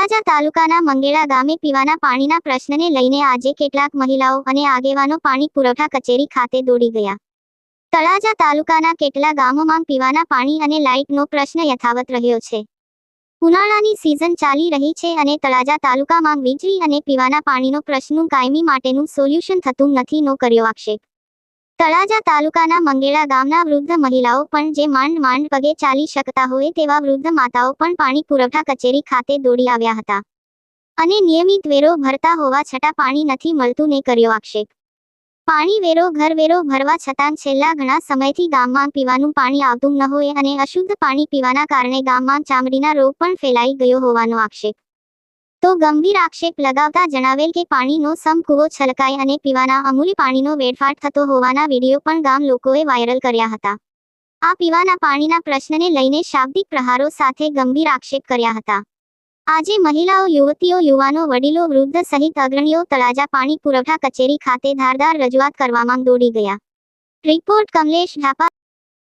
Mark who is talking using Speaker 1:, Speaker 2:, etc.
Speaker 1: તળાજા તાલુકાના મંગેળા ગામે પીવાના પાણીના પ્રશ્નને લઈને આજે કેટલાક મહિલાઓ અને આગેવાનો પાણી પુરવઠા કચેરી ખાતે દોડી ગયા. તળાજા તાલુકાના કેટલા ગામોમાં પીવાના પાણી અને લાઇટનો પ્રશ્ન યથાવત રહ્યો છે. ઉનાળાની સિઝન ચાલી રહી છે અને તળાજા તાલુકામાં વીજળી અને પીવાના પાણીનો પ્રશ્ન કાયમી માટેનું સોલ્યુશન થતું નથી, નો કર્યો આક્ષેપ. તળાજા તાલુકાના મંગેળા ગામના વૃદ્ધ મહિલાઓ પણ જે માંડ માંડ પગે ચાલી શકતા હોય તેવા વૃદ્ધ માતાઓ પણ પાણી પુરવઠા કચેરી ખાતે દોડી આવ્યા હતા. અને નિયમિત વેરો ભરતા હોવા છતાં પાણી નથી મળતું ને કર્યો આક્ષેપ. પાણી વેરો ઘર વેરો ભરવા છતાં છેલ્લા ઘણા સમયથી ગામમાં પીવાનું પાણી આવતું ન હોય અને અશુદ્ધ પાણી પીવાના કારણે ગામમાં ચામડીના રોગ પણ ફેલાઈ ગયો હોવાનો આક્ષેપ. તો ગંભીર આક્ષેપ લગાવતા જણાવેલ કે પાણીનો સમ કૂવો છલકાય અને પીવાના અમૂલ્ય પાણીનો વેડફાટ થતો હોવાના વીડિયો પણ ગામ લોકોએ વાયરલ કર્યા હતા. આ પીવાના પાણીના પ્રશ્નને લઈને શાબ્દિક પ્રહારો સાથે ગંભીર આક્ષેપ કર્યા હતા. આજે મહિલાઓ, યુવતીઓ, યુવાનો, વડીલો, વૃદ્ધ સહિત અગ્રણીઓ તળાજા પાણી પુરવઠા કચેરી ખાતે ધારદાર રજૂઆત કરવામાં દોડી ગયા. રિપોર્ટ કમલેશ ઢાપા